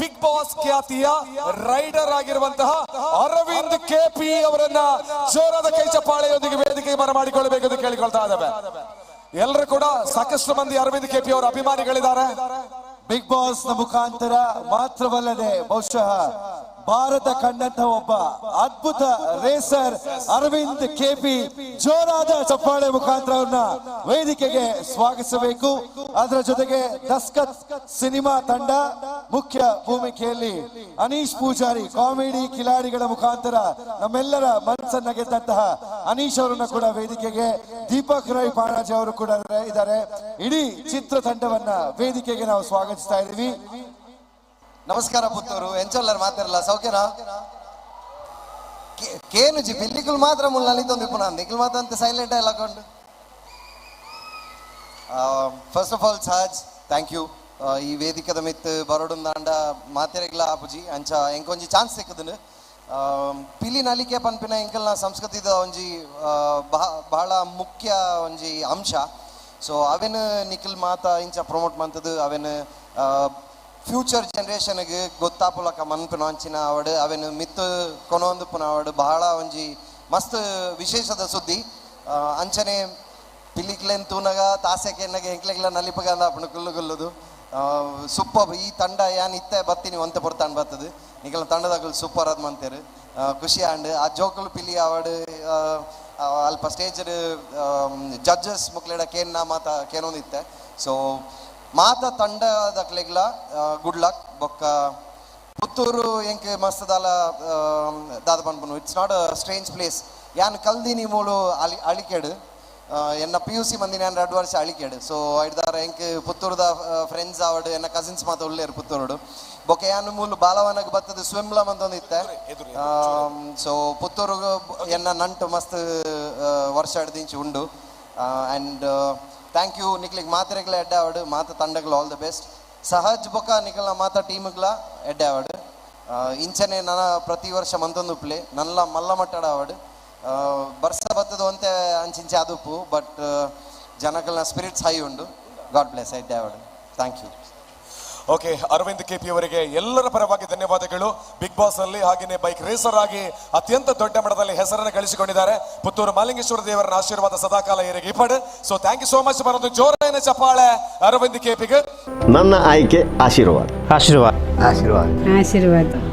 Big boss ಖ್ಯಾತಿಯ rider ಆಗಿರುವಂತಹ Arvind KP ಅವರನ್ನ ಜೋರಾದ ಕೈ ಚಪ್ಪಾಳೆಯೊಂದಿಗೆ ವೇದಿಕೆ ಮನ ಮಾಡಿಕೊಳ್ಳಬೇಕು ಎಂದು ಕೇಳಿಕೊಳ್ತಾ ಇದ್ದಾವೆ. ಎಲ್ಲರೂ ಕೂಡ ಸಾಕಷ್ಟು ಮಂದಿ ಅರವಿಂದ್ ಕೆಪಿ ಅವರ ಅಭಿಮಾನಿಗಳಿದ್ದಾರೆ. ಬಿಗ್ ಬಾಸ್ನ ಮುಖಾಂತರ ಮಾತ್ರವಲ್ಲದೆ ಬಹುಶಃ ಭಾರತ ಕಂಡಂತ ಒಬ್ಬ ಅದ್ಭುತ ರೇಸರ್ ಅರವಿಂದ್ ಕೆಪಿ ಜೋರಾದ ಚಪ್ಪಾಳೆ ಮುಖಾಂತರ ಅವ್ರನ್ನ ವೇದಿಕೆಗೆ ಸ್ವಾಗತಿಸಬೇಕು. ಅದರ ಜೊತೆಗೆ ದಸ್ಕತ್ ಸಿನಿಮಾ ತಂಡ ಮುಖ್ಯ ಭೂಮಿಕೆಯಲ್ಲಿ ಅನೀಶ್ ಪೂಜಾರಿ, ಕಾಮಿಡಿ ಕಿಲಾಡಿಗಳ ಮುಖಾಂತರ ನಮ್ಮೆಲ್ಲರ ಮನಸ್ಸನ್ನ ಗೆದ್ದಂತಹ ಅನೀಶ್ ಅವರನ್ನ ಕೂಡ ವೇದಿಕೆಗೆ ದೀಪಕ್ ರೈ ಪಾಣಾಜಿ ಅವರು ಕೂಡ ಇದ್ದಾರೆ. ಇಡೀ ಚಿತ್ರತಂಡವನ್ನ ವೇದಿಕೆಗೆ ನಾವು ಸ್ವಾಗತಿಸ್ತಾ ಇದ್ದೀವಿ. ನಮಸ್ಕಾರ ಪುತ್ತೂರು, ಎಂಚಲ್ಲರ್ ಮಾತಾಡಲ್ಲ ಸೌಖ್ಯನಾ? ಕೆ- ಕೇನುಜಿ ಬಿಲ್ಲಿಗಳು ಮಾತ್ರ ಮುಲ್ ನಲಿತೊಂದು ಇಪ್ಪು ನಾನು ನಿಖಿಲ್ ಮಾತ್ರ ಅಂತ ಸೈಲೆಂಟ್ ಎಲ್ಲ ಕೊಂಡು first of all Sahaj thank you ಈ ವೇದಿಕದ ಮಿತ್ ಬರೋಡುಂದಾಂಡ ಮಾತೆರೆಗ್ಲ ಆಪುಜಿ, ಅಂಚ ಎಂಕೊಂಜಿ ಚಾನ್ಸ್ ಸಿಕ್ಕದನು ಪಿಲಿ ನಲಿಕೆ ಪನ್ಪಿನ ಎಂಕಲ್ನ ಸಂಸ್ಕೃತಿದ ಒಂಜಿ ಬಹಳ ಮುಖ್ಯ ಒಂಜಿ ಅಂಶ. ಸೊ ಅವೆನ್ ನಿಖಿಲ್ ಮಾತಾ ಇಂಚ ಪ್ರಮೋಟ್ ಮಂತದು, ಅವೆನ್ ಫ್ಯೂಚರ್ ಜನ್ರೇಷನ್ಗೆ ಗೊತ್ತಾಪುಲಕ ಮನ್ಪುನ ಅಂಚಿನ ಅವಡು ಅವೆನ್ ಮಿತ್ತು ಕೊನೊಂದು ಪುನ ಅವಡು ಬಹಳ ಒಂಜಿ ಮಸ್ತ್ ವಿಶೇಷದ ಸುದ್ದಿ. ಅಂಚನೆ ಪಿಲಿಕ್ಲೆನ್ ತೂನಗ ತಾಸೆಗೆ ಎನ್ನಗೆ ಹೆಂಕ್ಲೆಗ್ಲ ನಲಿಪಗಂದ ಅಪ್ಪನ ಕುಲ್ಲು ಕುಲ್ಲುದು ಸೂಪರ್, ಈ ತಂಡ ಯಾನ್ ಇತ್ತೆ ಬತ್ತೀನಿ ಒಂತೆ ಪುರ್ತಾನ್ ಬರ್ತದೆ. ನಿಖಲ ತಂಡದಾಗಲು ಸೂಪರ್ ಅದ್ ಮಂತೇರು. ಖುಷಿ ಆಂಡ್ ಆ ಜೋಕುಲು ಪಿಲಿ ಅವಡು ಅಲ್ಪ ಸ್ಟೇಜ್ ಜಡ್ಜಸ್ ಮುಕ್ಲೆಡ ಕೇನ್ ನಾ ಮಾತ, ಕೇನೊಂದಿತ್ತೆ. ಸೊ ಮಾತ ತಂಡ ದಕ್ಲೆಗ್ಲ ಗುಡ್ ಲಕ್ ಬೊಕ್ಕ ಪುತ್ತೂರು ಎಂಕ್ ಮಸ್ತ್ ದಾಲ ದಾದ ಪನ್ಪುನು it's not a strange place ಯಾನ್ ಕಲ್ದಿನಿ ಮೂಲು ಅಳಿ ಅಳಿಕೆಡು. ಎನ್ನ ಪಿ ಯು ಸಿ ಮಂದಿ ನಾನು ಎರಡು ವರ್ಷ ಅಳಿಕೆಡು. ಸೊ ಐದಾರ ಎಂಕ್ ಪುತ್ತೂರ್ದ ಫ್ರೆಂಡ್ಸ್ ಆವಡು ಎನ್ನ ಕಸಿನ್ಸ್ ಮಾತ ಉಳ್ಳೇರು ಪುತ್ತೂರುಡು. ಬೊಕ್ಕೆ ಯಾನ್ ಮೂಲು ಬಾಲವನಗ್ ಬತ್ತದ ಸ್ವಿಮ್ಲಮ್ ಅಂತ ಒಂದು ಇತ್ತೆ. ಸೊ ಪುತ್ತೂರು ಎನ್ನ ನಂಟು ಮಸ್ತ್ ವರ್ಷ ಹಿಡ್ದಿಂಚು ಉಂಡು. ಆ್ಯಂಡ್ ಥ್ಯಾಂಕ್ ಯು ನಿಕ್ಲಿಗೆ ಮಾತ್ರೆಗಳ ಎಡ್ಡೆ ಆವಡ್ ಮಾತ ತಂಡಗಳು ಆಲ್ ದ ಬೆಸ್ಟ್ ಸಹಜ್ ಬೊಕ್ಕ ನಿಖಲ್ನ ಮಾತ ಟೀಮ್ಗ್ಲ ಎಡ್ಡೆ ಆವಡ್ ಇಂಚನೆ ನನ್ನ ಪ್ರತಿ ವರ್ಷ ಮಂತೊಂದು ಪ್ಲೇ ನಲ್ಲ ಮಲ್ಲ ಮಟ್ಟಡ ಆವಡು ಬರ್ಸ ಬತ್ತದು ಅಂತೆ ಅಂಚಿಂಚೆ ಅದುಪು ಬಟ್ ಜನಕಲ್ನ ಸ್ಪಿರಿಟ್ಸ್ ಹೈ ಉಂಡು ಗಾಡ್ ಬ್ಲೆಸ್ ಎಡ್ಡೆ ಆವಡ್ thank you okay Arvind K P ಅವರಿಗೆ ಎಲ್ಲರ ಪರವಾಗಿ ಧನ್ಯವಾದಗಳು. ಬಿಗ್ ಬಾಸ್ ಅಲ್ಲಿ ಹಾಗೆಯೇ ಬೈಕ್ ರೇಸರ್ ಆಗಿ ಅತ್ಯಂತ ದೊಡ್ಡ ಮಟ್ಟದಲ್ಲಿ ಹೆಸರನ್ನು ಗಳಿಸಿಕೊಂಡಿದ್ದಾರೆ. ಪುತ್ತೂರು ಮಾಲಿಂಗೇಶ್ವರ ದೇವರ ಆಶೀರ್ವಾದ ಸದಾಕಾಲ ಇವರಿಗೆ ಇಪ್ಪಡು. So thank you so much ಬರೋದು ಜೋರಾಯಿನ ಚಪ್ಪಾಳೆ ಅರವಿಂದ್ ಕೆಪಿಗೆ ನನ್ನ ಆಯ್ಕೆ ಆಶೀರ್ವಾದ. ಆಶೀರ್ವಾದ. ಆಶೀರ್ವಾದ. ಆಶೀರ್ವಾದ.